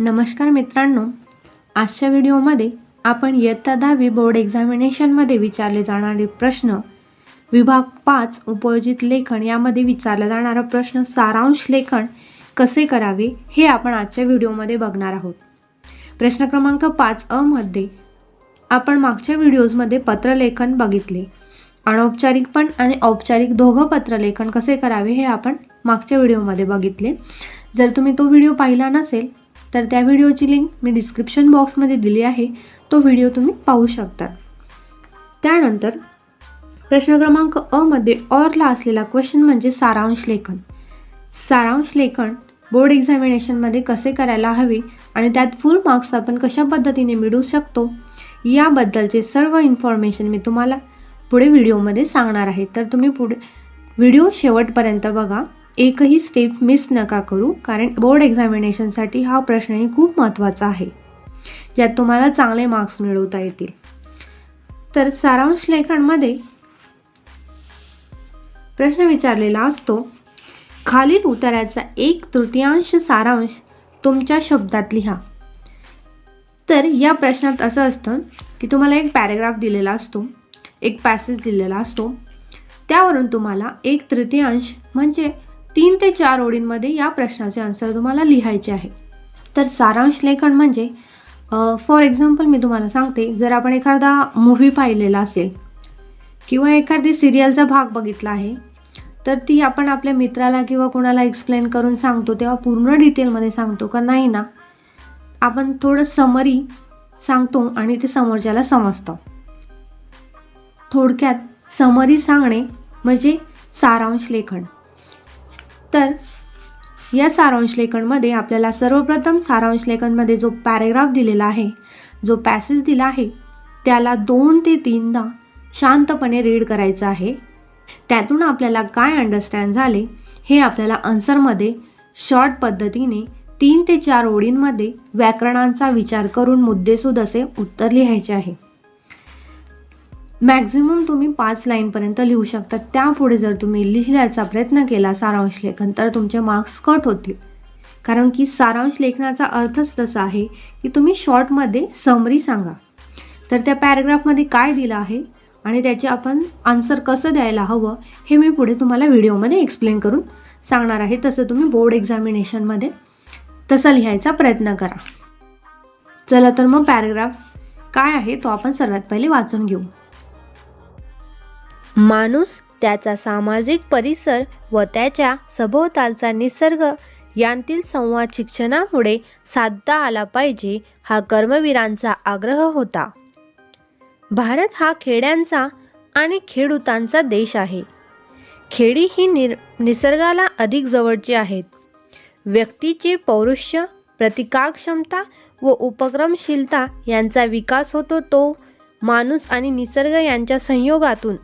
नमस्कार मित्रांनो आजच्या व्हिडिओमध्ये आपण इयत्ता दहावी बोर्ड एक्झामिनेशनमध्ये विचारले जाणारे प्रश्न विभाग पाच उपयोजित लेखन यामध्ये विचारला जाणारा प्रश्न सारांश लेखन कसे करावे हे आपण आजच्या व्हिडिओमध्ये बघणार आहोत. प्रश्न क्रमांक पाच अमध्ये आपण मागच्या व्हिडिओजमध्ये पत्रलेखन बघितले. अनौपचारिक पण आणि औपचारिक दोघं पत्रलेखन कसे करावे हे आपण मागच्या व्हिडिओमध्ये बघितले. जर तुम्ही तो व्हिडिओ पाहिला नसेल तर त्या व्हिडिओची लिंक मी डिस्क्रिप्शन बॉक्समध्ये दिली आहे. तो व्हिडिओ तुम्ही पाहू शकता. त्यानंतर प्रश्न क्रमांक अ मध्ये ऑरला असलेला क्वेश्चन म्हणजे सारांश लेखन. सारांश लेखन बोर्ड एक्झामिनेशनमध्ये कसे करायला हवे आणि त्यात फुल मार्क्स आपण कशा पद्धतीने मिळवू शकतो याबद्दलचे सर्व इन्फॉर्मेशन मी तुम्हाला पुढे व्हिडिओमध्ये सांगणार आहे. तर तुम्ही पुढे व्हिडिओ शेवटपर्यंत बघा. एकही स्टेप मिस नका करू कारण बोर्ड एक्झामिनेशनसाठी हा प्रश्नही खूप महत्त्वाचा आहे. ज्यात तुम्हाला चांगले मार्क्स मिळवता येतील. तर सारांश लेखनमध्ये प्रश्न विचारलेला असतो खालील उत्तराचा एक तृतीयांश सारांश तुमच्या शब्दात लिहा. तर या प्रश्नात असं असतं की तुम्हाला एक पॅरेग्राफ दिलेला असतो एक पॅसेज दिलेला असतो. त्यावरून तुम्हाला एक तृतीयांश म्हणजे तीन ते चार ओळींमध्ये या प्रश्नाचे आन्सर तुम्हाला लिहायचे आहे. तर सारांश लेखन म्हणजे फॉर एक्झाम्पल मी तुम्हाला सांगते जर आपण एखादा मूव्ही पाहिलेला असेल किंवा एखादी सिरियलचा भाग बघितला आहे तर ती आपण आपल्या मित्राला किंवा कोणाला एक्सप्लेन करून सांगतो तेव्हा पूर्ण डिटेलमध्ये सांगतो का नाही ना आपण थोडं समरी सांगतो आणि ते समोरच्याला समजतं. थोडक्यात समरी सांगणे म्हणजे सारांश लेखन. तर या सारांश लेखनमध्ये आपल्याला सर्वप्रथम सारांश लेखनमध्ये जो पॅरेग्राफ दिलेला आहे जो पॅसेज दिला आहे त्याला दोन ते तीनदा शांतपणे रीड करायचं आहे. त्यातून आपल्याला काय अंडरस्टँड झाले हे आपल्याला आन्सरमध्ये शॉर्ट पद्धतीने तीन ते चार ओळींमध्ये व्याकरणांचा विचार करून मुद्देसूद असे उत्तर लिहायचे आहे. मॅक्झिमम तुम्ही पाच लाईनपर्यंत लिहू शकता. त्यापुढे जर तुम्ही लिहिण्याचा प्रयत्न केला सारांश लेखन तर तुमचे मार्क्स कट होतील. कारण की सारांश लेखनाचा अर्थच तसा आहे की तुम्ही शॉर्टमध्ये समरी सांगा. तर त्या पॅरेग्राफमध्ये काय दिलं आहे आणि त्याचे आपण आन्सर कसं द्यायला हवं हे मी पुढे तुम्हाला व्हिडिओमध्ये एक्सप्लेन करून सांगणार आहे. तसं तुम्ही बोर्ड एक्झामिनेशनमध्ये तसं लिहायचा प्रयत्न करा. चला तर मग पॅरेग्राफ काय आहे तो आपण सर्वात पहिले वाचून घेऊ. माणूस त्याचा सामाजिक परिसर व त्याच्या सभोवतालचा निसर्ग यांतील संवाद शिक्षणामुळे साधता आला पाहिजे हा कर्मवीरांचा आग्रह होता. भारत हा खेड्यांचा आणि खेडूतांचा देश आहे. खेडी ही निर निसर्गाला अधिक जवळची आहेत. व्यक्तीचे पौरुष्य प्रतिकारक्षमता व उपक्रमशीलता यांचा विकास होतो तो माणूस आणि निसर्ग यांच्या संयोगातून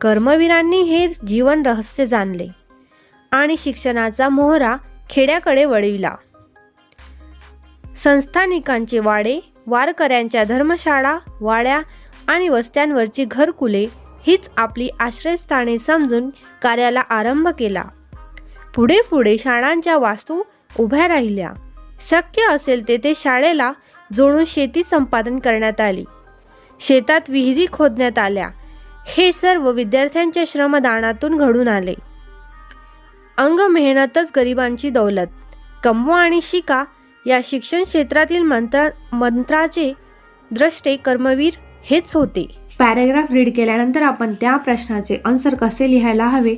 कर्मवीरांनी हे जीवन रहस्य जाणले आणि शिक्षणाचा मोहरा खेड्याकडे वळविला. संस्थानिकांचे वाडे वारकऱ्यांच्या धर्मशाळा वाड्या आणि वस्त्यांवरची घरकुले हीच आपली आश्रयस्थाने समजून कार्याला आरंभ केला. पुढे पुढे शाळांच्या वास्तू उभ्या राहिल्या. शक्य असेल तेथे शाळेला जोडून शेती संपादन करण्यात आली. शेतात विहिरी खोदण्यात आल्या. हे सर्व विद्यार्थ्यांच्या श्रमदानातून घडून आले. अंग मेहनतच गरिबांची दौलत. कमवा आणि शिका या शिक्षण क्षेत्रातील मंत्रा मंत्राचे द्रष्टे कर्मवीर हेच होते. पॅरेग्राफ रीड केल्यानंतर आपण त्या प्रश्नाचे आन्सर कसे लिहायला हवे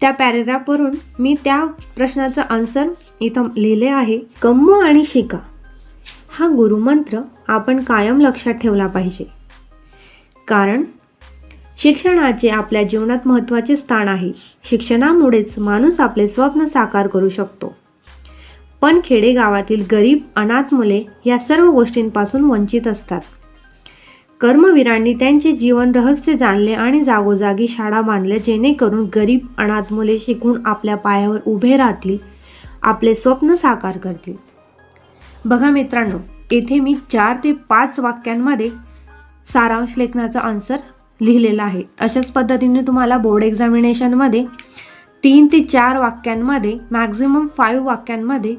त्या पॅरेग्राफवरून मी त्या प्रश्नाचं आन्सर इथं लिहिले आहे. कम्म आणि शिका. हा गुरुमंत्र आपण कायम लक्षात ठेवला पाहिजे. कारण शिक्षणाचे आपल्या जीवनात महत्त्वाचे स्थान आहे. शिक्षणामुळेच माणूस आपले स्वप्न साकार करू शकतो. पण खेडेगावातील गरीब अनाथ मुले या सर्व गोष्टींपासून वंचित असतात. कर्मवीरांनी त्यांचे जीवन रहस्य जाणले आणि जागोजागी शाळा बांधल्या जेणेकरून गरीब अनाथ मुले शिकून आपल्या पायावर उभे राहतील आपले स्वप्न साकार करतील. बघा मित्रांनो येथे मी चार ते पाच वाक्यांमध्ये सारांश लेखनाचा आन्सर लिहिलेलं आहे. अशाच पद्धतीने तुम्हाला बोर्ड एक्झामिनेशनमध्ये तीन ते चार वाक्यांमध्ये मॅक्झिमम फाईव्ह वाक्यांमध्ये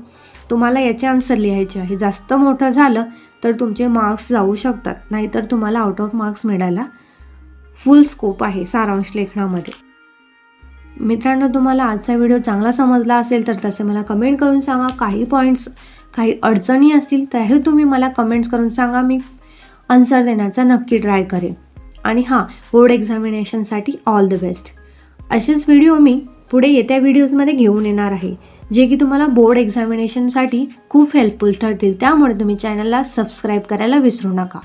तुम्हाला याचे आन्सर लिहायचे आहे. जास्त मोठं झालं तर तुमचे मार्क्स जाऊ शकतात. नाहीतर तुम्हाला आउट ऑफ मार्क्स मिळायला फुल स्कोप आहे सारांश लेखनामध्ये. मित्रांनो तुम्हाला आजचा व्हिडिओ चांगला समजला असेल तर तसे मला कमेंट करून सांगा. काही पॉईंट्स काही अडचणी असतील त्याही तुम्ही मला कमेंट्स करून सांगा. मी आन्सर देण्याचा नक्की ट्राय करेन. आणि हां बोर्ड एक्झामिनेशनसाठी ऑल द बेस्ट. असेच व्हिडिओ मी पुढे येत्या व्हिडिओजमध्ये घेऊन येणार आहे जे की तुम्हाला बोर्ड एक्झामिनेशनसाठी खूप हेल्पफुल ठरतील. त्यामुळे तुम्ही चॅनलला सबस्क्राईब करायला विसरू नका.